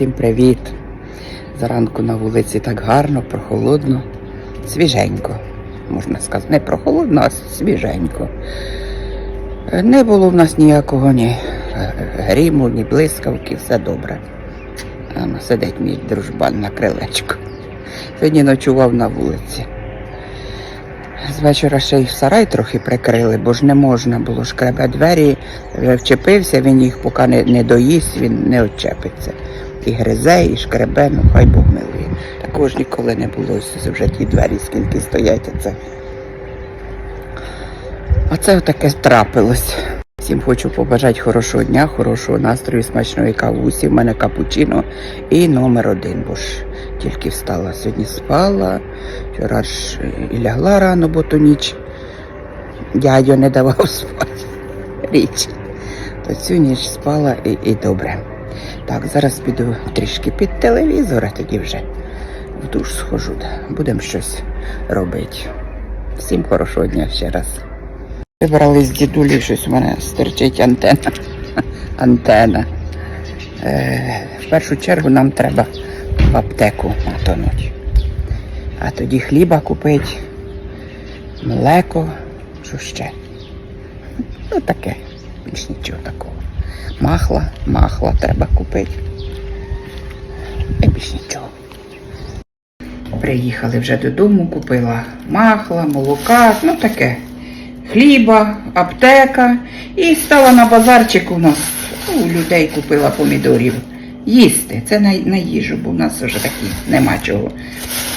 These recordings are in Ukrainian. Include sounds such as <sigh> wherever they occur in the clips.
Всім привіт! Зранку на вулиці так гарно, прохолодно, свіженько, можна сказати. Не прохолодно, а свіженько. Не було в нас ніякого ні е, гріму, ні блискавки, все добре. Ну, сидить мій дружбан на крилечку. Сьогодні ночував на вулиці. З вечора ще й в сарай трохи прикрили, бо ж не можна було шкребе двері, вже вчепився, він їх поки не, не доїсть, він не очепиться. І гризе, і шкребе, ну хай Бог милує. Також ніколи не було ось вже ті двері, скільки стоять. Оце. Оце отаке трапилось. Всім хочу побажати хорошого дня, хорошого настрою, смачної кавусі. У мене капучино і номер один, бо ж тільки встала. Сьогодні спала, вчора ж і лягла рано, бо ту ніч дядьо не давав <laughs> спати. Річ. То цю ніч спала і, і добре. Так, зараз піду трішки під телевізор, а тоді вже в душ схожу. Будемо щось робити. Всім хорошого дня ще раз. Вибрали з дідулі, щось у мене стерчить антенна. <laughs> Антена. Е, в першу чергу нам треба в аптеку натонуть. А тоді хліба купити, млеко, що ще. Ну таке, більш нічого такого. Махла, махла треба купити. І більш нічого. Приїхали вже додому, купила махла, молока, ну таке. Хліба, аптека. І стала на базарчик у нас. ну, У людей купила помідорів. Їсти. Це на, на їжу, бо в нас вже такі нема чого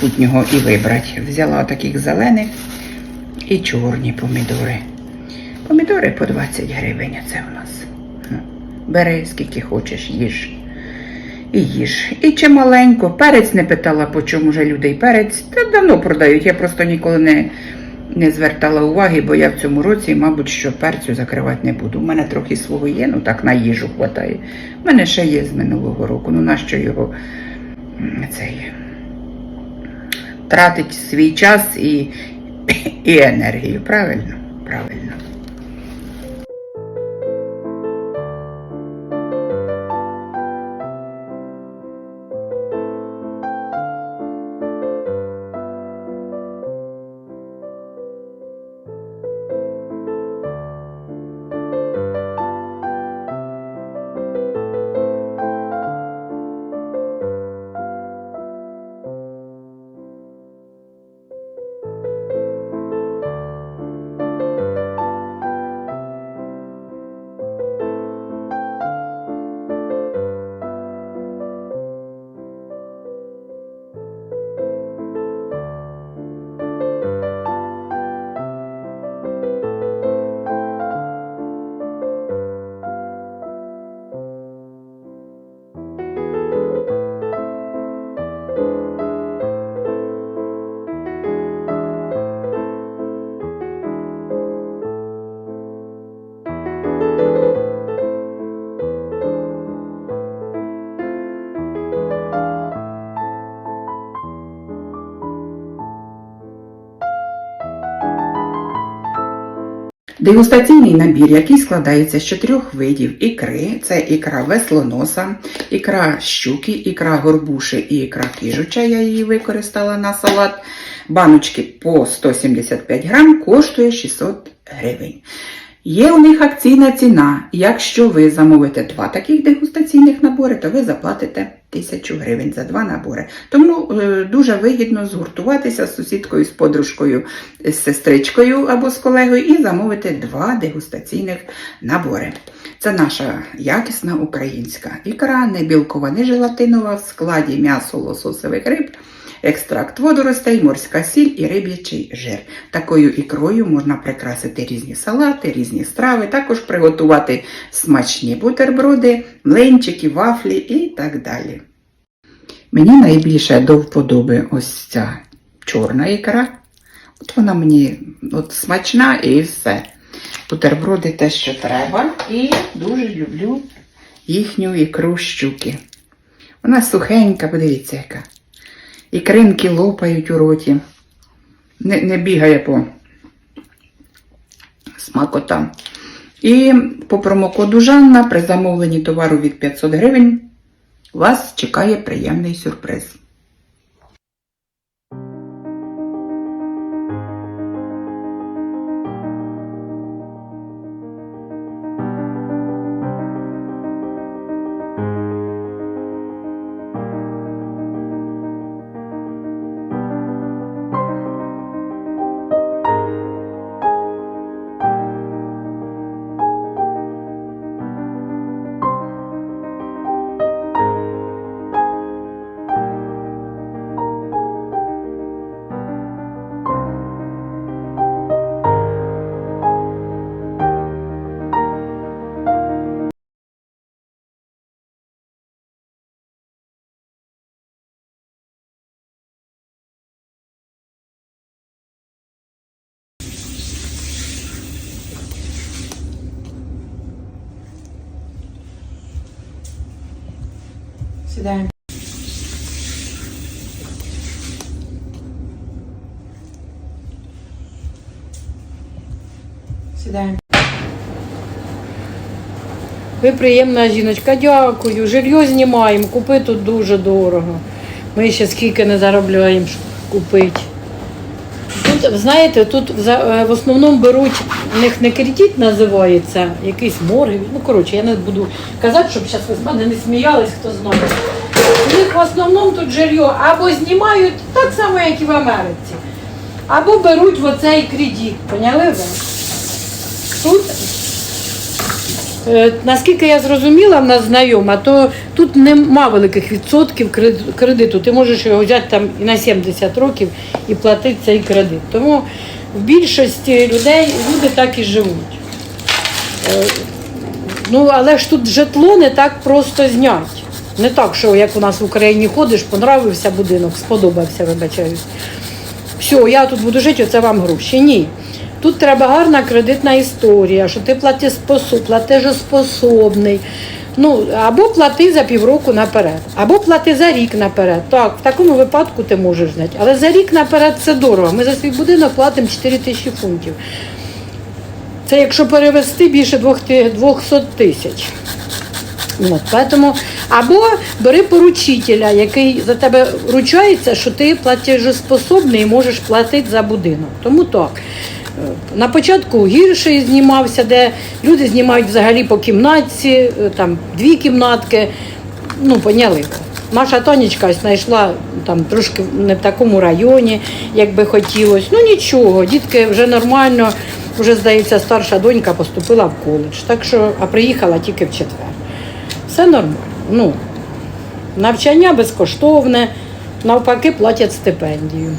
путнього і вибрати. Взяла таких зелених і чорні помідори. Помідори по 20 гривень, це у нас. Бери скільки хочеш, їж. І їж. І чималенько. Перець не питала, по чому вже людей перець. Та давно продають. Я просто ніколи не, не звертала уваги, бо я в цьому році, мабуть, що перцю закривати не буду. У мене трохи свого є, ну так на їжу хватає. У мене ще є з минулого року. Ну нащо його цей, тратить свій час і, і енергію. Правильно? Правильно. Дегустаційний набір, який складається з чотирьох видів ікри. Це ікра веслоноса, ікра щуки, ікра горбуші і ікра кіжуча. Я її використала на салат. Баночки по 175 грам коштує 600 гривень. Є у них акційна ціна. Якщо ви замовите два таких дегустаційних набори, то ви заплатите 1000 гривень за два набори. Тому е, дуже вигідно згуртуватися з сусідкою, з подружкою, з сестричкою або з колегою і замовити два дегустаційних набори. Це наша якісна українська ікра, не білкова, не желатинова, в складі м'ясо лососових риб, екстракт водоростей, морська сіль і риб'ячий жир. Такою ікрою можна прикрасити різні салати, різні страви, також приготувати смачні бутерброди, млинчики, вафлі і так далі. Мені найбільше до вподоби ось ця чорна ікра. От вона мені от смачна і все. Бутерброди те, що треба. І дуже люблю їхню ікру щуки. Вона сухенька, подивіться, яка. Ікринки лопають у роті. Не, не бігає по смакотам. І по промокоду Жанна при замовленні товару від 500 гривень Вас чекає приємний сюрприз. Сідаємо. Сідаємо. Ви приємна жіночка, дякую. Жилье знімаємо, купи тут дуже дорого. Ми ще скільки не заробляємо, щоб купити. Тут, знаєте, тут е, в основному беруть, у них не кредит називається, якийсь морг. Ну, коротше, я не буду казати, щоб зараз ви з мене не сміялись, хто знає. У них в основному тут жилье або знімають так само, як і в Америці, або беруть в оцей кредит. Поняли ви? Тут Наскільки я зрозуміла, в нас знайома, то тут нема великих відсотків кредиту. Ти можеш його взяти там і на 70 років і платити цей кредит. Тому в більшості людей люди так і живуть. Е, Ну, але ж тут житло не так просто знять. Не так, що як у нас в Україні ходиш, понравився будинок, сподобався, вибачаюсь. Все, я тут буду жити, оце вам гроші. Ні. Тут треба гарна кредитна історія, що ти платежоспособний. Ну, або плати за півроку наперед, або плати за рік наперед. Так, в такому випадку ти можеш знати. Але за рік наперед це дорого. Ми за свій будинок платимо 4 тисячі фунтів. Це якщо перевести більше 200 тисяч. От, поэтому, або бери поручителя, який за тебе ручається, що ти платежоспособний і можеш платити за будинок. Тому так. На початку гірше знімався, де люди знімають взагалі по кімнатці, е, там дві кімнатки. Ну, поняли. Наша Тонечка знайшла там трошки не в такому районі, як би хотілося. Ну нічого, дітки вже нормально, вже здається, старша донька поступила в коледж. Так що, а приїхала тільки в четвер. Все нормально. Ну, навчання безкоштовне, навпаки, платять стипендію.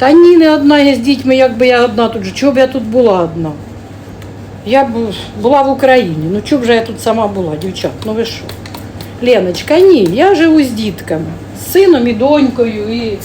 Та ні, не одна я з дітьми, якби я одна тут. же. Чого б я тут була одна? Я б була в Україні. Ну чого б же я тут сама була, дівчат? Ну ви що? Леночка, ні, я живу з дітками, з сином і донькою, і,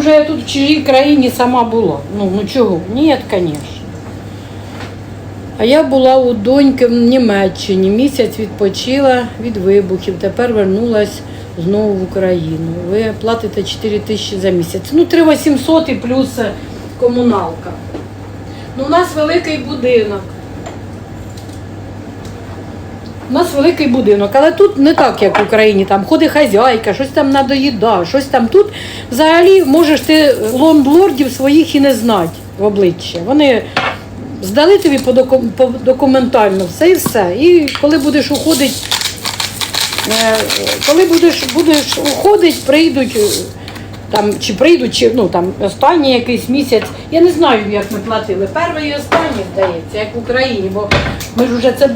Чого б же я тут в чужій країні сама була? Ну, ну чого? Ні, звісно. А я була у доньки в Німеччині. Місяць відпочила від вибухів. Тепер вернулась знову в Україну. Ви платите 4 тисячі за місяць. Ну, 3 800 і плюс комуналка. Ну, у нас великий будинок. У нас великий будинок, але тут не так, як в Україні. Там ходить хазяйка, щось там надоїда, щось там. Тут взагалі можеш ти лондлордів своїх і не знати в обличчя. Вони здали тобі по, доку- документально все і все. І коли будеш уходити, е, коли будеш, будеш уходити, прийдуть. е, Там чи прийдуть, чи ну там останній якийсь місяць. Я не знаю, як ми платили. Перший і останній, здається, як в Україні, бо ми ж вже це.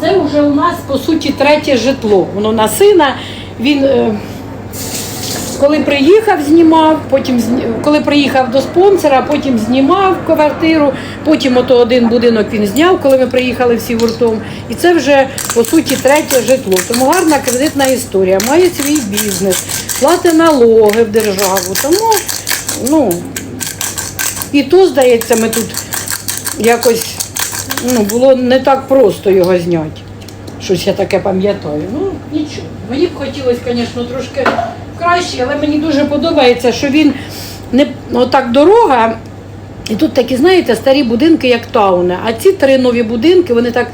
Це вже у нас по суті третє житло. Воно на сина. Він е, коли приїхав, знімав, потім коли приїхав до спонсора, потім знімав квартиру, потім ото один будинок він зняв, коли ми приїхали всі гуртом. І це вже по суті третє житло. Тому гарна кредитна історія. Має свій бізнес, платить налоги в державу. Тому ну і то, здається, ми тут якось ну, було не так просто його зняти. Щось я таке пам'ятаю. Ну, нічого. Мені б хотілося, звісно, трошки краще, але мені дуже подобається, що він не отак дорога. І тут такі, знаєте, старі будинки, як тауни. А ці три нові будинки, вони так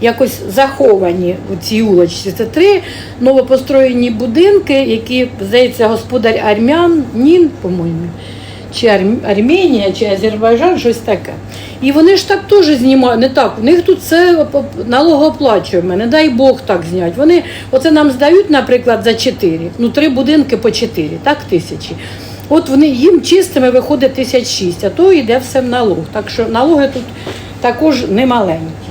якось заховані у цій улочці. Це три новопостроєні будинки, які, здається, господар армян, Нін, по-моєму, чи Арм- Арменія, чи Азербайджан, щось таке. І вони ж так теж знімають, не так. У них тут все налогооплачуємо, не дай Бог так зняти. Вони оце нам здають, наприклад, за 4, ну три будинки по 4, так, тисячі. От вони їм чистими виходить тисяч шість, а то йде все в налог. Так що налоги тут також немаленькі.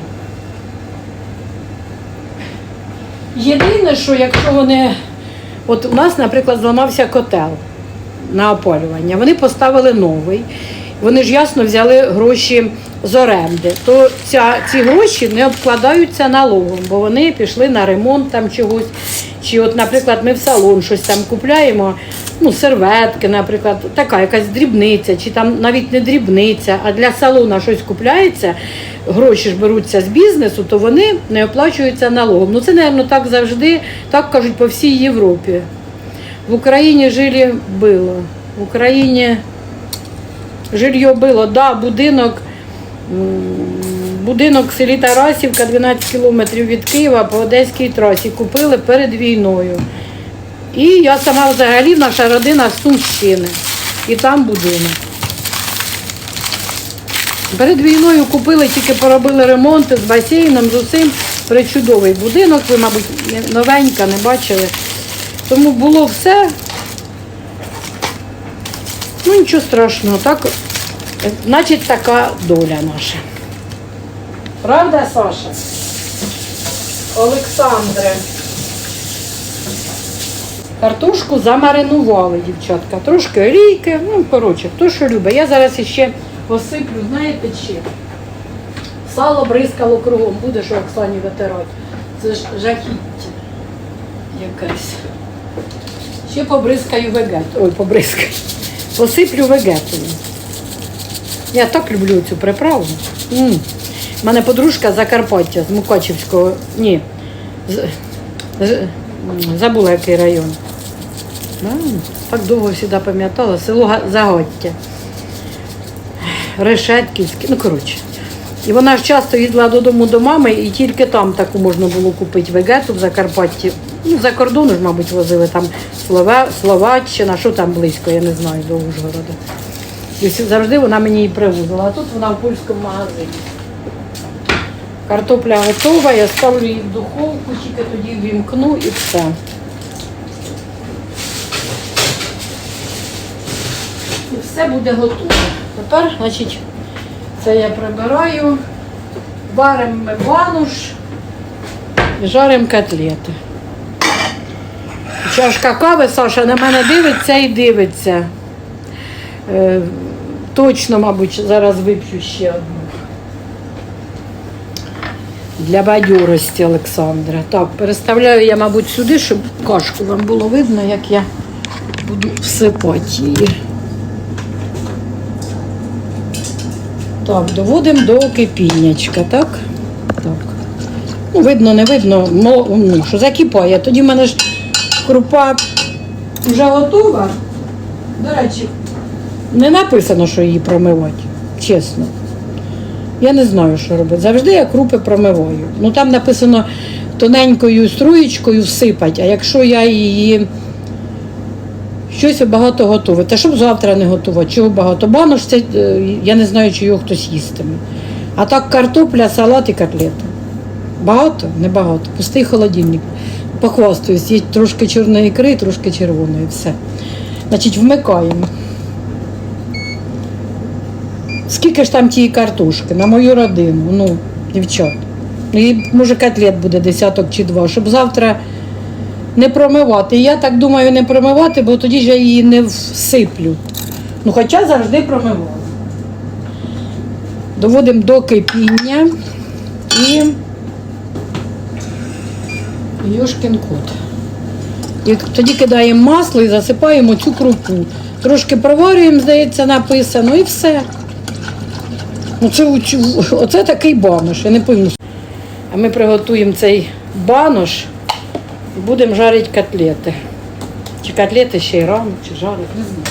Єдине, що якщо вони. От у нас, наприклад, зламався котел на опалювання. Вони поставили новий. Вони ж ясно взяли гроші з оренди. То ця, ці гроші не обкладаються налогом, бо вони пішли на ремонт там чогось. Чи, от, наприклад, ми в салон щось там купляємо, ну, серветки, наприклад, така якась дрібниця, чи там навіть не дрібниця, а для салона щось купляється, гроші ж беруться з бізнесу, то вони не оплачуються налогом. Ну це, мабуть, так завжди, так кажуть по всій Європі. В Україні жили було. В Україні жилье було, да, будинок. Будинок в селі Тарасівка, 12 кілометрів від Києва по Одеській трасі. Купили перед війною. І я сама взагалі, наша родина з Сумщини. І там будинок. Перед війною купили, тільки поробили ремонти з басейном, з усім. Причудовий будинок, ви, мабуть, новенька, не бачили. Тому було все. Ну, нічого страшного, так, е, значить, така доля наша. Правда, Саша? Олександре. Картошку замаринували, дівчатка. Трошки олійки, ну, коротше, хто що любить. Я зараз іще посиплю, знаєте, чим? Сало бризкало кругом, буде, що Оксані витирати. Це ж жахіття якесь. Ще побризкаю вегет. Ой, побризкаю. Посиплю вегетою. Я так люблю цю приправу. м У мене подружка з Закарпаття, з Мукачівського. Ні. З, з, забула який район. А, так довго завжди пам'ятала. Село Загоття. Решетківське, ну коротше. І вона ж часто їздила додому до мами, і тільки там таку можна було купити вегету в Закарпатті. Ну, за кордону ж, мабуть, возили там Слове, Словаччина, що там близько, я не знаю, до Ужгорода. І завжди вона мені її привозила. А тут вона в польському магазині. Картопля готова, я ставлю її в духовку, тільки тоді вімкну і все. І все буде готове. Тепер, значить, це я прибираю, варимо бануш і жаримо котлети. Чашка кави, Саша на мене дивиться і дивиться. Е, точно, мабуть, зараз вип'ю ще одну. Для бадьорості Олександра. Так, переставляю я, мабуть, сюди, щоб кашку вам було видно, як я буду всипати її. Так, доводимо до кипіннячка, так? Так. Ну, видно, не видно, ну, що закипає. Тоді в мене ж крупа вже готова. До речі, не написано, що її промивати, чесно. Я не знаю, що робити. Завжди я крупи промиваю. Ну там написано тоненькою струєчкою всипати, а якщо я її щось багато готувати, та щоб завтра не готувати, чого багато. Банош це е, я не знаю, чи його хтось їстиме. А так картопля, салат і котлети. Багато? Небагато. Пустий холодильник. Похвастаюсь, є трошки чорної ікри, трошки червоної. Все. Значить, вмикаємо. Скільки ж там тієї картошки на мою родину, ну, дівчат. І може котлет буде десяток чи два, щоб завтра не промивати. Я так думаю, не промивати, бо тоді ж я її не всиплю. Ну, хоча завжди промивала. Доводимо до кипіння і Йошкін кот. І тоді кидаємо масло і засипаємо цю крупу. Трошки проварюємо, здається, написано, і все. Оце, оце такий банош, я не пойму. А ми приготуємо цей банош будемо жарити котлети. Чи котлети ще й рано, чи жарить, не знаю.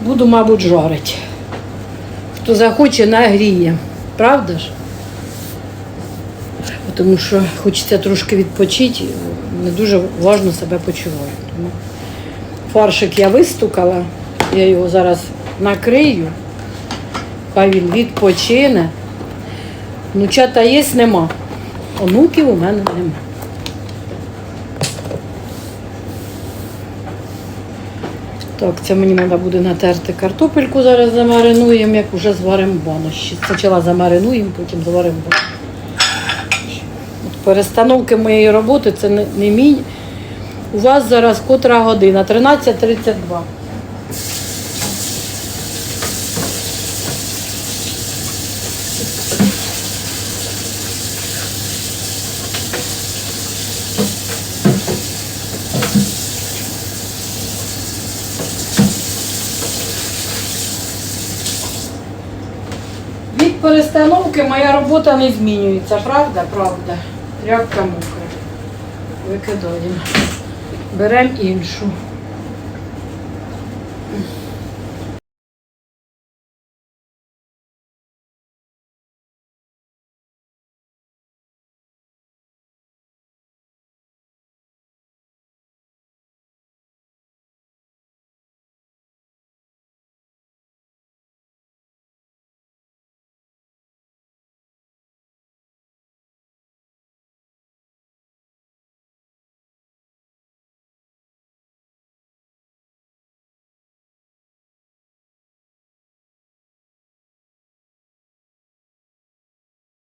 Буду, мабуть, жарити. Хто захоче, нагріє. Правда ж? Тому що хочеться трошки відпочити, не дуже важно себе почуваю. Тому фаршик я вистукала, я його зараз накрию, хай він відпочине. Внучата є, нема. Онуків у мене нема. Так, це мені треба буде натерти картопельку, зараз замаринуємо, як вже зваримо банош. Спочатку замаринуємо, потім зваримо банош. От перестановки моєї роботи це не, не мій. У вас зараз котра година? 13.32. Від перестановки моя робота не змінюється, правда? Правда. Тряпка мокра. Викидаємо. Беремо іншу.